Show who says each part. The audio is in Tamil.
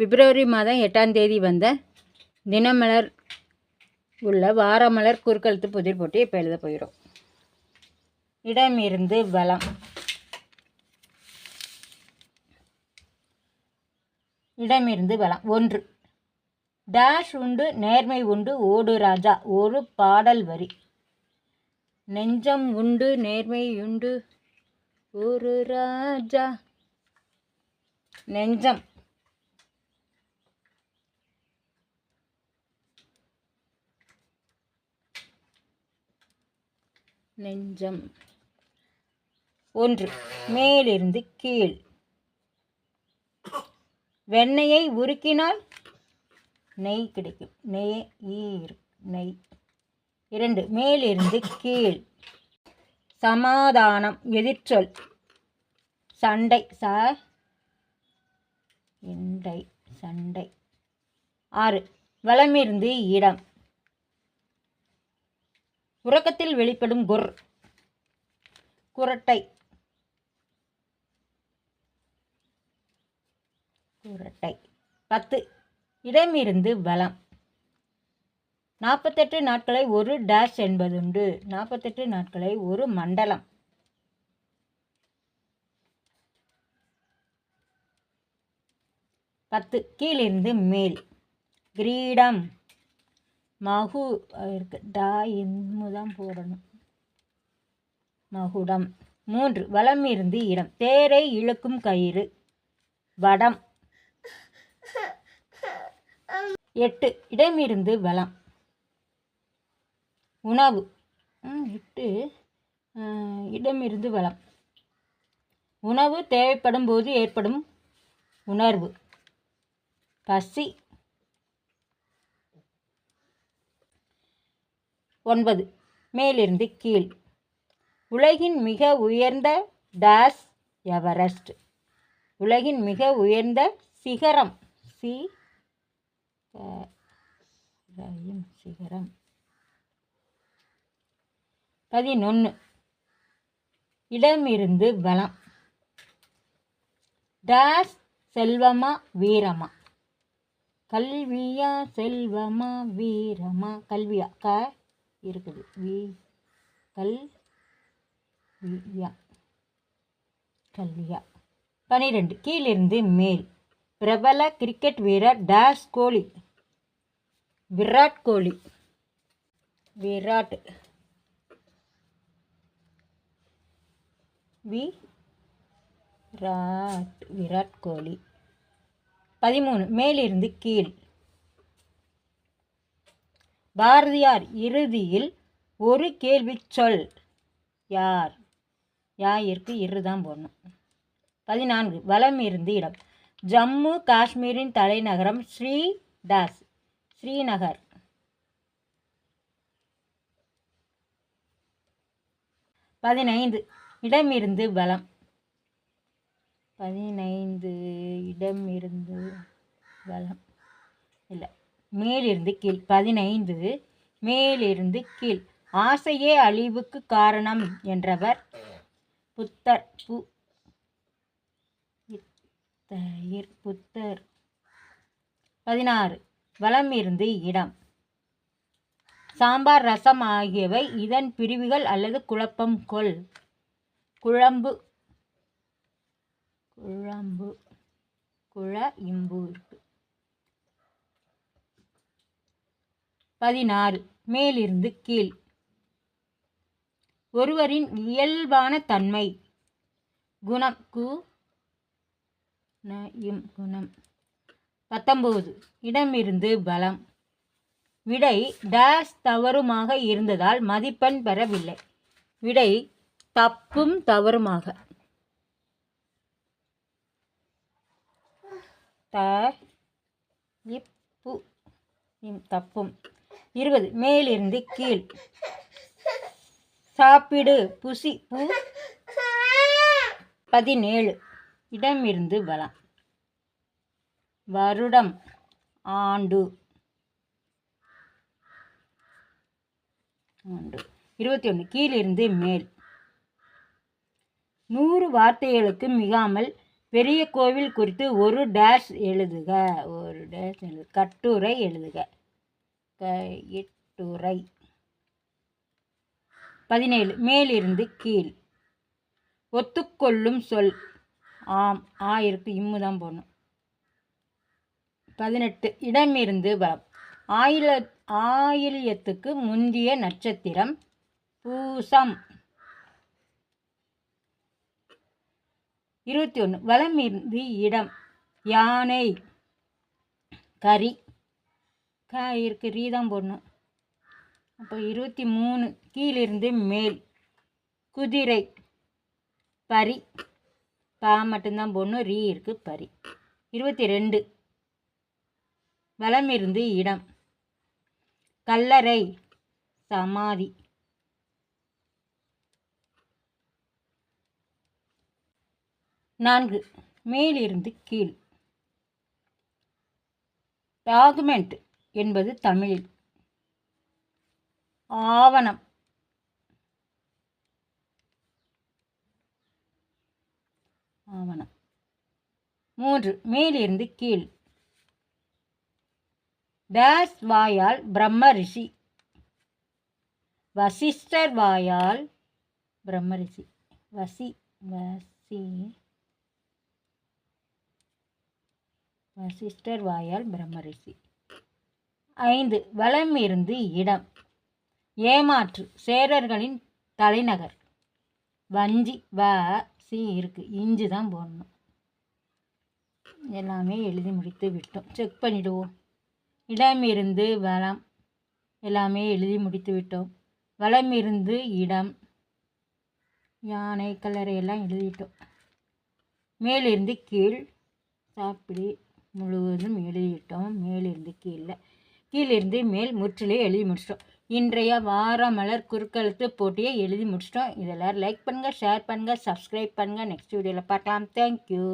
Speaker 1: பிப்ரவரி மாதம் எட்டாம் தேதி வந்த தினமலர் உள்ள வாரமலர் குறுக்கெழுத்து புதிர் போட்டி இப்போ எழுத போயிடும் இடமிருந்து பலம் இடமிருந்து பலம் ஒன்று. டேஷ் உண்டு நேர்மை உண்டு ஓடு ராஜா. ஒரு பாடல் வரி. நெஞ்சம் உண்டு நேர்மை உண்டு ஒரு ராஜா. நெஞ்சம். நெஞ்சம். ஒன்று மேலிருந்து கீழ். வெண்ணெயை உருக்கினால் நெய் கிடைக்கும். நெய் ஈர் நெய். இரண்டு மேலிருந்து கீழ். சமாதானம் எதிர்ச்சொல். சண்டை ச எண்டை சண்டை. ஆறு வளமிருந்து இடம். உறக்கத்தில் வெளிப்படும் குர். குரட்டை. குரட்டை. பத்து. இடமிருந்து பலம் நாற்பத்தெட்டு நாட்களை ஒரு டேஷ் என்பதுண்டு. நாற்பத்தெட்டு நாட்களை ஒரு மண்டலம். பத்து. கீழிருந்து மேல். கிரீடம். மகு இருக்கு. டா இம்மு தான் போடணும். மகுடம். மூன்று வளம் இருந்து இடம். தேரை இழுக்கும் கயிறு. வடம். எட்டு இடமிருந்து வளம். உணவு. எட்டு இடமிருந்து வளம். உணவு தேவைப்படும் போது ஏற்படும் உணர்வு. பசி. ஒன்பது. மேலிருந்து கீழ். உலகின் மிக உயர்ந்த டேஸ் எவரெஸ்ட். உலகின் மிக உயர்ந்த சிகரம். சி சிகரம். பதினொன்று இடமிருந்து பலம் டேஸ் செல்வமா வீரமா? கல்வியா செல்வமா வீரமா? கல்வியா? க இருக்குது. வி கல் வியா கல்வியா பனிரெண்டு. கீழிருந்து மேல். பிரபல கிரிக்கெட் வீரர் டேஷ் கோலி. விராட் கோலி. விராட். வி ராட். விராட் கோலி. பதிமூணு. மேலிருந்து கீழ். பாரதியார் இறுதியில் ஒரு கேள்வி சொல். யார்? யாயிற்கு இரு தான் போடணும். பதினான்கு. வலம் இருந்து இடம். ஜம்மு காஷ்மீரின் தலைநகரம் ஸ்ரீ தாஸ் ஸ்ரீநகர். பதினைந்து. இடமிருந்து பலம் பதினைந்து. இடமிருந்து பலம் இல்லை. மேலிருந்து கீழ். பதினைந்து மேலிருந்து கீழ். ஆசையே அழிவுக்கு காரணம் என்றவர் புத்தர் பு இத்தயிர் புத்தர். பதினாறு வளம் இருந்து இடம். சாம்பார் ரசம் ஆகியவை இதன் பிரிவுகள் அல்லது குழப்பம் கொள். குழம்பு குழம்பு குழ இம்பு. இருக்கு பதினாறு. மேலிருந்து கீழ். ஒருவரின் இயல்பான தன்மை. குணம் கு ந இம் குணம். பத்தொம்போது இடமிருந்து பலம். விடை டேஷ் தவறுமாக இருந்ததால் மதிப்பெண் பெறவில்லை. விடை தப்பும் தவறுமாக. த இப்பு இம் தப்பும். இருபது. மேலிருந்து கீழ். சாப்பிடு புசி பூ. பதினேழு. இடமிருந்து வளம். வருடம் ஆண்டு. ஆண்டு. இருபத்தி ஒன்று கீழிருந்து மேல். நூறு வார்த்தைகளுக்கு மிகாமல் பெரிய கோவில் குறித்து ஒரு டேஷ் எழுதுக. ஒரு டேஷ் எழுது கட்டுரை எழுதுக. கட்டுரை. பதினேழு மேலிருந்து கீழ். ஒத்துக்கொள்ளும் சொல். ஆம் ஆ இருக்கு இம்மு தான் போகணும் பதினெட்டு இடமிருந்து வளம் ஆயில ஆயிலியத்துக்கு முந்திய நட்சத்திரம் பூசம். இருபத்தி ஒன்று வளமிருந்து இருந்து இடம். யானை. கறி. க இருக்கு ரீ தான் போடணும். அப்போ இருபத்தி மூணு கீழிருந்து மேல். குதிரை பரி. பா மட்டும்தான் போடணும் ரீ இருக்கு பரி. இருபத்தி ரெண்டு. வலம் இருந்து இடம். கல்லறை சமாதி. நான்கு. மேலிருந்து கீழ். டாக்குமெண்ட். என்பது தமிழில். ஆவணம். ஆவணம். மூன்று மேலிருந்து கீழ். டேஸ் வாயால் பிரம்ம ரிஷி. வசிஷ்டர் வாயால் பிரம்ம ரிஷி. வசி வசி. வசிஷ்டர் வாயால் பிரம்ம ரிஷி. ஐந்து வலம் இருந்து இடம். ஏமாற்று சேரர்களின் தலைநகர். வஞ்சி வ சி இருக்கு. இஞ்சி தான் போடணும். எல்லாமே எழுதி முடித்து விட்டோம். செக் பண்ணிடுவோம். இடம் இருந்து வளம். எல்லாமே எழுதி முடித்து விட்டோம். வளம் இருந்து இடம். யானை கல்லறை எல்லாம் எழுதிட்டோம். மேலிருந்து கீழ் சாப்பிடி முழுவதும் எழுதிட்டோம் மேலிருந்து கீழே கீழிருந்து மேல் முற்றிலே எழுதி முடிச்சிட்டோம். இன்றைய வார மலர் குறுக்கெழுத்து போட்டியை எழுதி முடிச்சிட்டோம். இதெல்லாம் லைக் பண்ணுங்கள் ஷேர் பண்ணுங்கள் சப்ஸ்கிரைப் பண்ணுங்கள் நெக்ஸ்ட் வீடியோவில் பார்க்கலாம். தேங்க்யூ